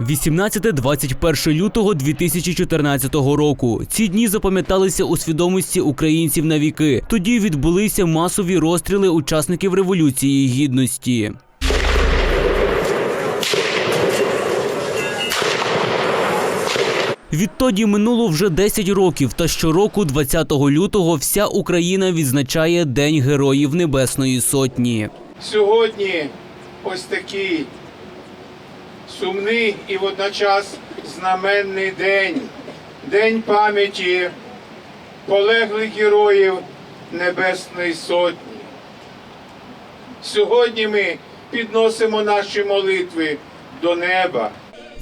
18-21 лютого 2014 року. Ці дні запам'яталися у свідомості українців на віки. Тоді відбулися масові розстріли учасників революції гідності. Відтоді минуло вже 10 років, та щороку, 20 лютого, вся Україна відзначає День Героїв Небесної Сотні. Сьогодні ось такий сумний і водночас знаменний день, день пам'яті полеглих героїв Небесної Сотні. Сьогодні ми підносимо наші молитви до неба.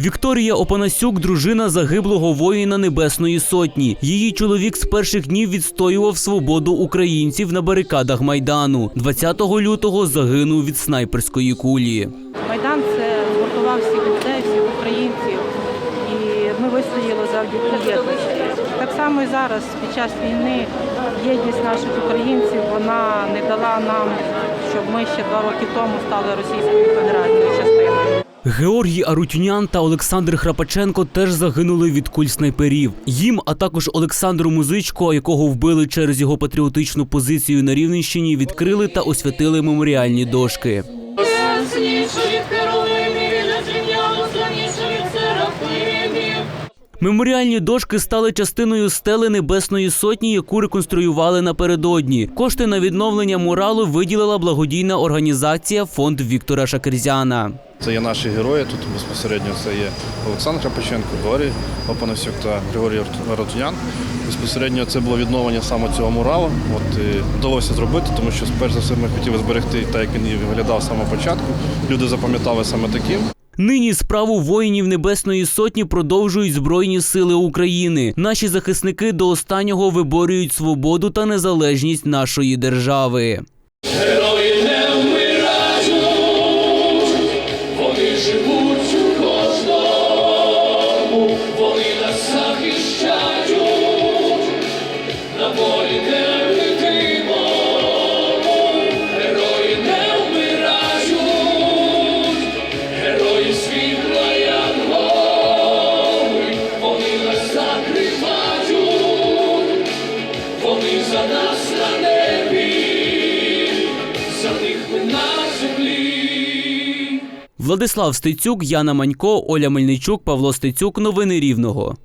Вікторія Опанасюк, дружина загиблого воїна Небесної Сотні. Її чоловік з перших днів відстоював свободу українців на барикадах майдану. 20 лютого загинув від снайперської кулі. Майдан це згуртував всіх людей, всіх українців, і ми вистояли завдяки єдності. Так само і зараз, під час війни, єдність наших українців вона не дала нам, щоб ми ще два роки тому стали Російською Федерацією частиною. Георгій Арутюнян та Олександр Храпаченко теж загинули від куль снайперів. Їм, а також Олександру Музичко, якого вбили через його патріотичну позицію на Рівненщині, відкрили та освятили меморіальні дошки. Меморіальні дошки стали частиною стели Небесної Сотні, яку реконструювали напередодні. Кошти на відновлення муралу виділила благодійна організація Фонд Віктора Шакерзяна. Це є наші герої. Тут безпосередньо це є Олександр Крапаченко, Георгій Опанасюк та Григорій Ротунян. Безпосередньо це було відновлення саме цього муралу. От і вдалося зробити, тому що перш за все ми хотіли зберегти так, як він виглядав з самого початку. Люди запам'ятали саме таким. Нині справу воїнів Небесної Сотні продовжують Збройні Сили України. Наші захисники до останнього виборюють свободу та незалежність нашої держави. Герої не вмирають, вони живуть у кожному, вони нас захищають, Владислав Стецюк, Яна Манько, Оля Мельничук, Павло Стецюк. Новини Рівного.